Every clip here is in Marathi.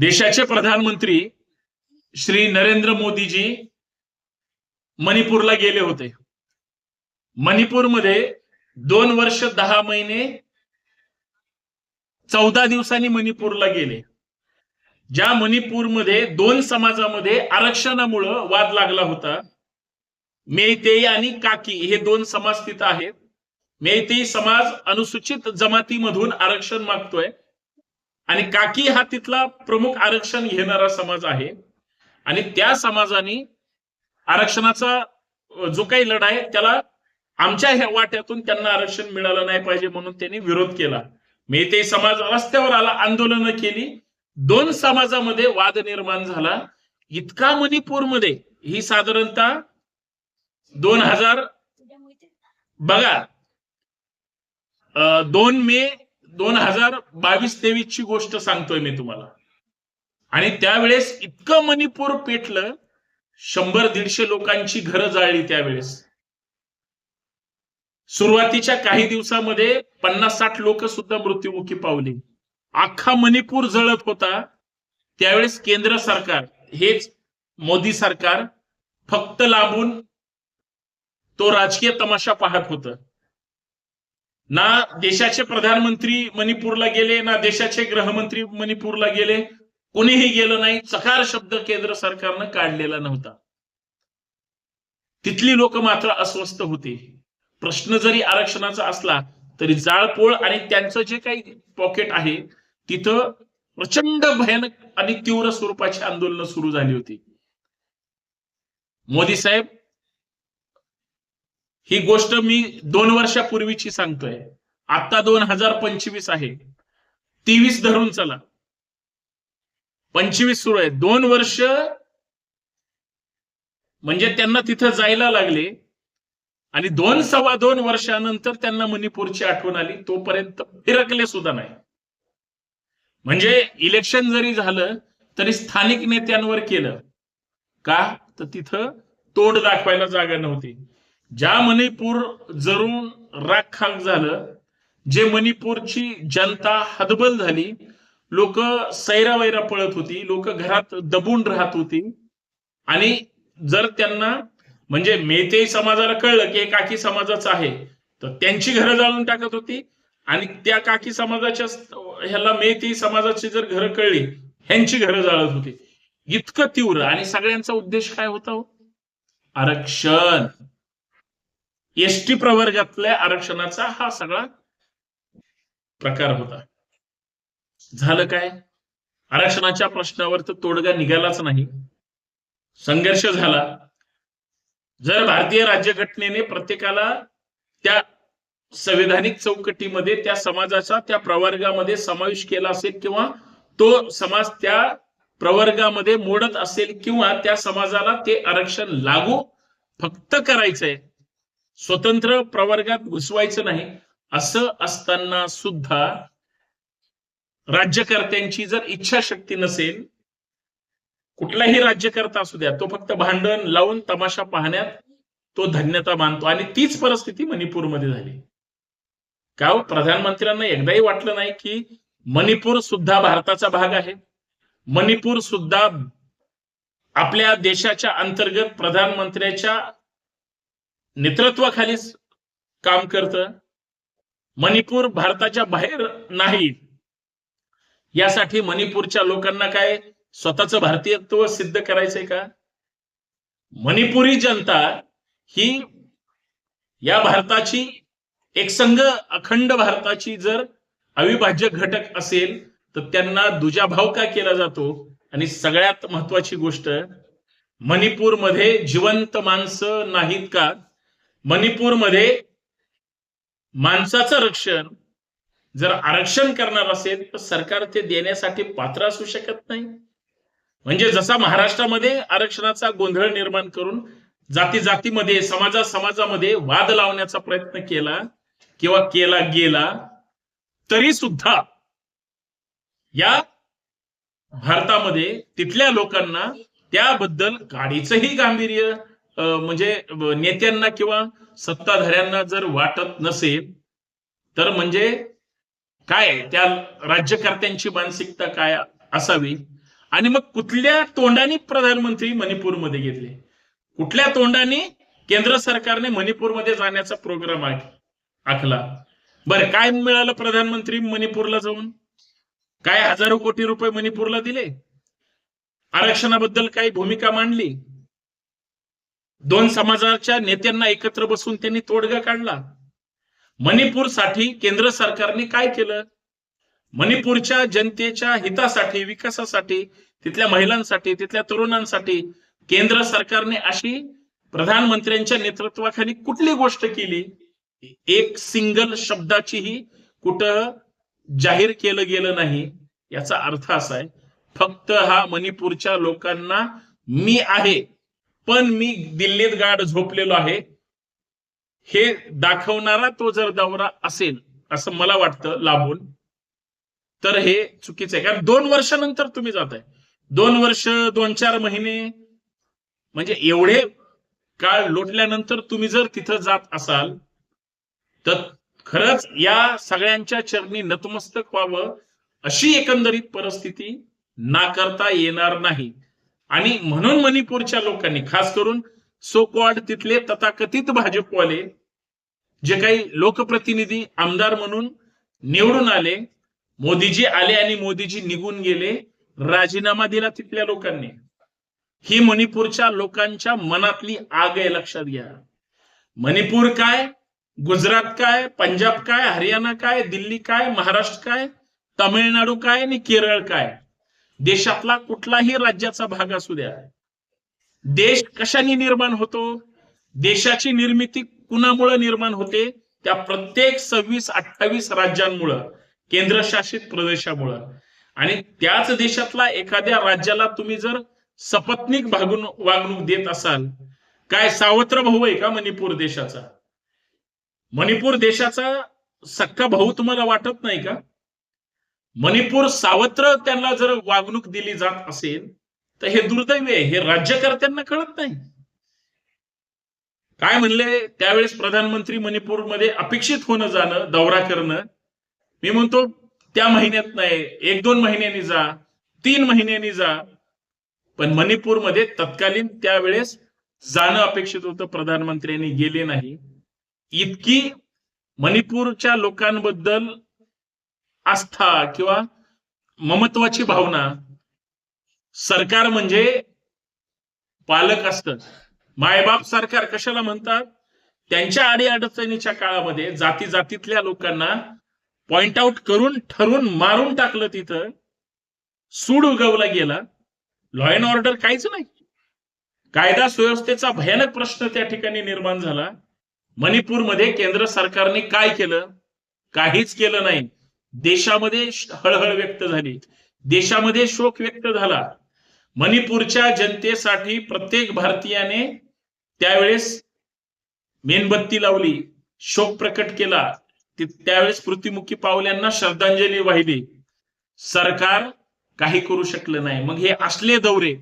देशाचे प्रधानमंत्री श्री नरेंद्र मोदीजी मणिपूरला गेले होते. मणिपूरमध्ये दोन वर्ष दहा महिने चौदा दिवसांनी मणिपूरला गेले. ज्या मणिपूरमध्ये दोन समाजामध्ये आरक्षणामुळं वाद लागला होता मेतेई आणि काकी हे दोन समाज तिथं आहेत. मेतेई समाज अनुसूचित जमातीमधून आरक्षण मागतोय. आणि काकी हा तिथला प्रमुख आरक्षण घेणारा समाज आहे. आणि त्या समाजाने आरक्षणाचा जो काही लढा आहे त्याला आमच्या ह्या वाट्यातून त्यांना आरक्षण मिळालं नाही पाहिजे म्हणून त्यांनी विरोध केला. मेते समाज रस्त्यावर आला आंदोलनं केली. दोन समाजामध्ये वाद निर्माण झाला. इतका मणिपूरमध्ये ही साधारणतः दोन हजार बघा दोन मे दोन हजार बावीस तेवीस ची गोष्ट सांगतोय मी तुम्हाला. आणि त्यावेळेस इतकं मणिपूर पेटलं शंभर दीडशे लोकांची घरं जाळली त्यावेळेस. सुरुवातीच्या काही दिवसामध्ये पन्नास साठ लोक सुद्धा मृत्युमुखी पावली. अख्खा मणिपूर जळत होता. त्यावेळेस केंद्र सरकार हेच मोदी सरकार फक्त लांबून तो राजकीय तमाशा पाहत होतं. ना देशाचे प्रधानमंत्री मणिपूरला गेले ना देशाचे गृहमंत्री मणिपूरला गेले. कोणीही गेलं नाही. चकार शब्द केंद्र सरकारनं काढलेला नव्हता. तिथली लोक मात्र अस्वस्थ होते. प्रश्न जरी आरक्षणाचा असला तरी जाळपोळ आणि त्यांचं जे काही पॉकेट आहे तिथं प्रचंड भयानक आणि तीव्र स्वरूपाची आंदोलनं सुरू झाली होती. मोदी साहेब ही गोष्ट मी दोन वर्षापूर्वीची सांगतोय. आता दोन हजार पंचवीस आहे. तेवीस धरून चला. पंचवीस सुरू आहे. दोन वर्ष म्हणजे त्यांना तिथं जायला लागले. आणि दोन सव्वा दोन वर्षानंतर त्यांना मणिपूरची आठवण आली. तोपर्यंत फिरकले सुद्धा नाही. म्हणजे इलेक्शन जरी झालं तरी स्थानिक नेत्यांवर केलं. का? तर तिथं तोंड दाखवायला जागा नव्हती. ज्या मणिपूर जरून राखाक झालं जे मणिपूरची जनता हदबल झाली लोक सैरावैरा पळत होती लोक घरात दबून राहत होती. आणि जर त्यांना म्हणजे मेते समाजाला कळलं की हे काकी समाजाचं आहे तर त्यांची घरं जाळून टाकत होती. आणि त्या काकी समाजाच्या ह्याला मेते समाजाची जर घरं कळली ह्यांची घरं जाळत होती. इतकं तीव्र. आणि सगळ्यांचा उद्देश काय होता हो? आरक्षण. एसटी प्रवर्गातल्या आरक्षणाचा हा सगळा प्रकार होता. झालं काय? आरक्षणाच्या प्रश्नावर तर तोडगा निघालाच नाही. संघर्ष झाला. जर भारतीय राज्यघटनेने प्रत्येकाला त्या संविधानिक चौकटीमध्ये त्या समाजाचा त्या प्रवर्गामध्ये समावेश केला असेल किंवा तो समाज त्या प्रवर्गामध्ये मोडत असेल किंवा त्या समाजाला ते आरक्षण लागू फक्त करायचंय स्वतंत्र प्रवर्गात घुसवायचं नाही असं असताना सुद्धा राज्यकर्त्यांची जर इच्छाशक्ती नसेल कुठलाही राज्यकर्ता असू द्या तो फक्त भांडण लावून तमाशा पाहण्यात तो धन्यता मानतो. आणि तीच परिस्थिती मणिपूरमध्ये झाली. का हो? प्रधानमंत्र्यांना एकदाही वाटलं नाही की मणिपूर सुद्धा भारताचा भाग आहे. मणिपूर सुद्धा आपल्या देशाच्या अंतर्गत प्रधानमंत्र्याच्या नेतृत्वाखाली काम करतं. मणिपूर भारताच्या बाहेर नाही. यासाठी मणिपूरच्या लोकांना काय स्वतःचं भारतीयत्व सिद्ध करायचंय का? मणिपुरी जनता ही या भारताची एकसंघ अखंड भारताची जर अविभाज्य घटक असेल तर त्यांना दुजाभाव का केला जातो? आणि सगळ्यात महत्वाची गोष्ट मणिपूरमध्ये जिवंत माणसं नाहीत का? मणिपूरमध्ये माणसाचं रक्षण जर आरक्षण करणार असेल तर सरकार ते देण्यासाठी पात्र असू शकत नाही. म्हणजे जसा महाराष्ट्रामध्ये आरक्षणाचा गोंधळ निर्माण करून जाती जातीमध्ये समाजा समाजामध्ये वाद लावण्याचा प्रयत्न केला किंवा केला गेला तरी सुद्धा या भारतामध्ये तिथल्या लोकांना त्याबद्दल गाडीचंही गांभीर्य म्हणजे नेत्यांना किंवा सत्ताधाऱ्यांना जर वाटत नसेल तर म्हणजे काय? त्या राज्यकर्त्यांची मानसिकता काय असावी? आणि मग कुठल्या तोंडाने प्रधानमंत्री मणिपूरमध्ये घेतले कुठल्या तोंडाने केंद्र सरकारने मणिपूरमध्ये जाण्याचा प्रोग्राम आखला? बरं काय मिळालं प्रधानमंत्री मणिपूरला जाऊन? काय हजारो कोटी रुपये मणिपूरला दिले? आरक्षणाबद्दल काही भूमिका मांडली? दोन समाजाच्या नेत्यांना एकत्र बसून त्यांनी तोडगा काढला. मणिपूरसाठी केंद्र सरकारने काय केलं? मणिपूरच्या जनतेच्या हितासाठी विकासासाठी तिथल्या महिलांसाठी तिथल्या तरुणांसाठी केंद्र सरकारने अशी प्रधानमंत्र्यांच्या नेतृत्वाखाली कुठली गोष्ट केली? एक सिंगल शब्दाचीही कुठं जाहीर केलं गेलं नाही याचा अर्थ असा आहे फक्त हा मणिपूरच्या लोकांना मी आहे. पण मी दिल्लीत गाड झोपलेलो आहे. हे दाखवणारा तो जर दौरा असेल असं मला वाटतं लाभून तर हे चुकीचं आहे. कारण दोन वर्षानंतर तुम्ही जाताय. दोन वर्ष दोन चार महिने म्हणजे एवढे काळ लोटल्यानंतर तुम्ही जर तिथं जात असाल तर खरंच या सगळ्यांच्या चरणी नतमस्तक व्हावं अशी एकंदरीत परिस्थिती नाकारता येणार नाही. आणि म्हणून मणिपूरच्या लोकांनी खास करून सोकवाड तिथले तथाकथित भाजपवाले जे काही लोकप्रतिनिधी आमदार म्हणून निवडून आले मोदीजी आले आणि मोदीजी निघून गेले राजीनामा दिला तिथल्या लोकांनी. ही मणिपूरच्या लोकांच्या मनातली आग आहे लक्षात घ्या. मणिपूर काय गुजरात काय पंजाब काय हरियाणा काय दिल्ली काय महाराष्ट्र काय तामिळनाडू काय आणि केरळ काय? देशातला कुठलाही राज्याचा भाग असू द्या. देश कशाने निर्माण होतो? देशाची निर्मिती कुणामुळे निर्माण होते? त्या प्रत्येक सव्वीस अठ्ठावीस राज्यांमुळं केंद्रशासित प्रदेशामुळं. आणि त्याच देशातला एखाद्या राज्याला तुम्ही जर सपत्निक भागून वागणूक देत असाल काय सावत्र भाऊ आहे का मणिपूर देशाचा? मणिपूर देशाचा सक्का भाऊ तुम्हाला वाटत नाही का? मणिपूर सावत्र त्यांना जर वागणूक दिली जात असेल तर हे दुर्दैवी आहे. हे राज्यकर्त्यांना कळत नाही. काय म्हणले? त्यावेळेस प्रधानमंत्री मणिपूरमध्ये अपेक्षित होणं जाणं दौरा करणं. मी म्हणतो त्या महिन्यात नाही. एक दोन महिन्यांनी जा तीन महिन्यांनी जा. पण मणिपूरमध्ये तत्कालीन त्यावेळेस जाणं अपेक्षित होतं. प्रधानमंत्र्यांनी गेले नाही. इतकी मणिपूरच्या लोकांबद्दल आस्था किंवा ममत्वाची भावना. सरकार म्हणजे पालक असतं. मायबाप सरकार कशाला म्हणतात? त्यांच्या अडीअडचणीच्या काळामध्ये जाती जातीतल्या लोकांना पॉइंट आउट करून ठरून मारून टाकलं तिथं. सूड उगवला गेला. लॉ अँड ऑर्डर काहीच नाही. कायदा सुव्यवस्थेचा भयानक प्रश्न त्या ठिकाणी निर्माण झाला. मणिपूरमध्ये केंद्र सरकारने काय केलं? काहीच केलं नाही. देशामध्ये हळहळ व्यक्त झाली. देशामध्ये शोक व्यक्त झाला. मणिपूरच्या जनतेसाठी प्रत्येक भारतीयाने त्यावेळेस मेणबत्ती लावली शोक प्रकट केला. त्यावेळेस पृथ्वीमुखी पावल्यांना श्रद्धांजली वाहिली. सरकार काही करू शकलं नाही. मग हे असले दौरे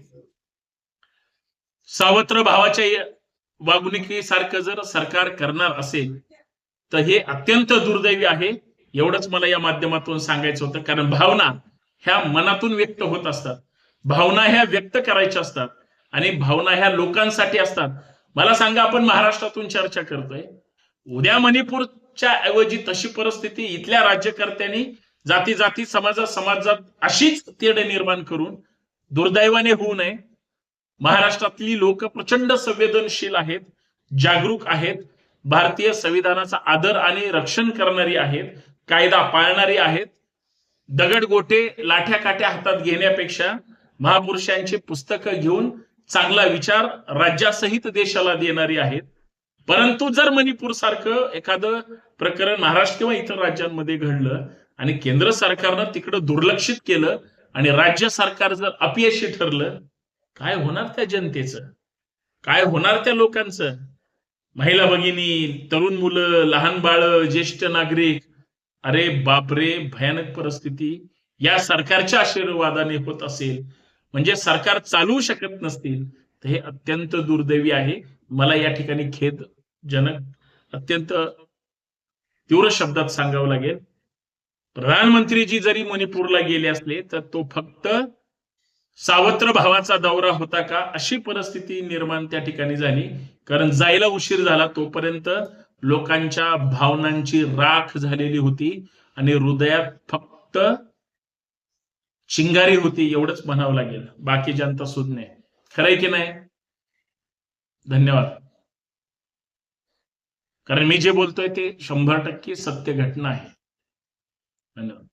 सावत्र भावाच्या वागणुकीसारखं जर सरकार करणार असेल तर हे अत्यंत दुर्दैवी आहे. एवढंच मला या माध्यमातून सांगायचं होतं कारण भावना ह्या मनातून व्यक्त होत असतात. भावना ह्या व्यक्त करायच्या असतात आणि भावना ह्या लोकांसाठी असतात. मला सांगा आपण महाराष्ट्रातून चर्चा करतोय. उद्या मणिपूरच्या ऐवजी तशी परिस्थिती इथल्या राज्यकर्त्यांनी जाती जाती समाजात समाजात अशीच तेढ निर्माण करून दुर्दैवाने होऊ नये. महाराष्ट्रातली लोक प्रचंड संवेदनशील आहेत जागरूक आहेत. भारतीय संविधानाचा आदर आणि रक्षण करणारी आहेत. कायदा पाळणारी आहेत. दगड गोटे लाठ्या काठ्या हातात घेण्यापेक्षा महापुरुषांची पुस्तकं घेऊन चांगला विचार राज्यासहित देशाला देणारी आहेत. परंतु जर मणिपूर सारखं एखादं प्रकरण महाराष्ट्र किंवा इतर राज्यांमध्ये घडलं आणि केंद्र सरकारनं तिकडं दुर्लक्षित केलं आणि राज्य सरकार जर अपयशी ठरलं काय होणार त्या जनतेचं? काय होणार त्या लोकांचं? महिला भगिनी तरुण मुलं लहान बाळ ज्येष्ठ नागरिक अरे बापरे भयानक परिस्थिती. या सरकारच्या आशीर्वादाने होत असेल म्हणजे सरकार चालवू शकत नसतील तर हे अत्यंत दुर्दैवी आहे. मला या ठिकाणी खेदजनक अत्यंत तीव्र शब्दात सांगावं लागेल. प्रधानमंत्रीजी जरी मणिपूरला गेले असले तर तो फक्त सावत्र भावाचा दौरा होता का अशी परिस्थिती निर्माण त्या ठिकाणी झाली. कारण जायला उशीर झाला तोपर्यंत लोकांच्या भावनांची राख झालेली होती आणि हृदयात फक्त चिंगारी होती एवढंच म्हणावं लागेल. बाकी जनता सुज्ञ खरंय की नाही? धन्यवाद. कारण मी जे बोलतोय ते शंभर टक्के सत्य घटना आहे. धन्यवाद.